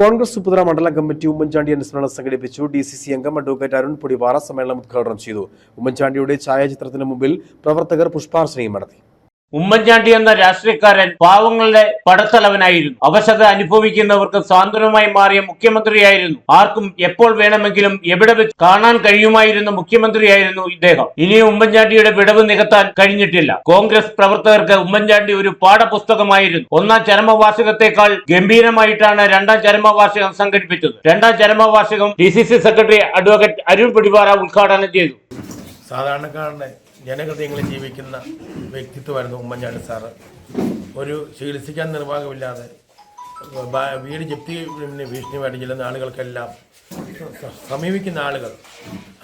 കോൺഗ്രസ് സുപുത്ര മണ്ഡലം കമ്മിറ്റി ഉമ്മൻചാണ്ടി അനുസ്മരണം സംഘടിപ്പിച്ചു. ഡി സി സി അംഗം അഡ്വക്കേറ്റ് അരുൺ പൊടിവാറ സമ്മേളനം ഉദ്ഘാടനം ചെയ്തു. ഉമ്മൻചാണ്ടിയുടെ ഛായാചിത്രത്തിന് മുമ്പിൽ പ്രവർത്തകർ പുഷ്പാർച്ചനയും നടത്തി. ഉമ്മൻചാണ്ടി എന്ന രാഷ്ട്രീയക്കാരൻ പാവങ്ങളുടെ പടത്തലവനായിരുന്നു. അവശത അനുഭവിക്കുന്നവർക്ക് സാന്ത്വനമായി മാറിയ മുഖ്യമന്ത്രിയായിരുന്നു. ആർക്കും എപ്പോൾ വേണമെങ്കിലും എവിടെ വെച്ച് കാണാൻ കഴിയുമായിരുന്ന മുഖ്യമന്ത്രിയായിരുന്നു ഇദ്ദേഹം. ഇനിയും ഉമ്മൻചാണ്ടിയുടെ വിടവ് നികത്താൻ കഴിഞ്ഞിട്ടില്ല. കോൺഗ്രസ് പ്രവർത്തകർക്ക് ഉമ്മൻചാണ്ടി ഒരു പാഠപുസ്തകമായിരുന്നു. ഒന്നാം ചരമവാർഷികത്തെക്കാൾ ഗംഭീരമായിട്ടാണ് രണ്ടാം ചരമവാർഷികം സംഘടിപ്പിച്ചത്. രണ്ടാം ചരമവാർഷികം D C C secretary advocate Arun Podipara ഉദ്ഘാടനം ചെയ്തു. സാധാരണക്കാരന്റെ ജനഹൃദയങ്ങളിൽ ജീവിക്കുന്ന വ്യക്തിത്വമായിരുന്നു ഉമ്മൻചാണ്ടി സാറ്. ഒരു ചികിത്സിക്കാൻ നിർവാഹമില്ലാതെ വീട് ജപ്തി ഭീഷണി ഭീഷണിയുമായിട്ട് ചെല്ലുന്ന ആളുകൾക്കെല്ലാം സമീപിക്കുന്ന ആളുകൾ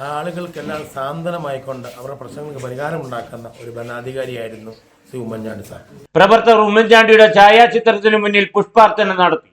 ആ ആളുകൾക്കെല്ലാം സാന്ത്വനമായിക്കൊണ്ട് അവരുടെ പ്രശ്നങ്ങൾക്ക് പരിഹാരം ഉണ്ടാക്കുന്ന ഒരു ഭരണാധികാരിയായിരുന്നു ശ്രീ ഉമ്മൻചാണ്ടി സാർ. പ്രവർത്തകർ ഉമ്മൻചാണ്ടിയുടെ ഛായാചിത്രത്തിനു മുന്നിൽ പുഷ്പാർച്ചന നടത്തി.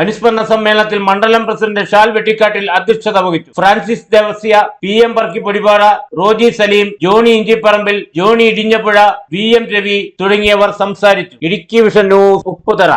അനുസ്മരണ സമ്മേളനത്തിൽ മണ്ഡലം പ്രസിഡന്റ് ഷാൽ വെട്ടിക്കാട്ടിൽ അധ്യക്ഷത വഹിച്ചു. ഫ്രാൻസിസ് ദേവസ്യ പി എം പറക്കി പൊടിപാറ റോജി സലീം ജോണി ഇഞ്ചിപ്പറമ്പിൽ ജോണി ഇടിഞ്ഞപ്പുഴ വി എം രവി തുടങ്ങിയവർ സംസാരിച്ചു. Idukki vision news Upputhara.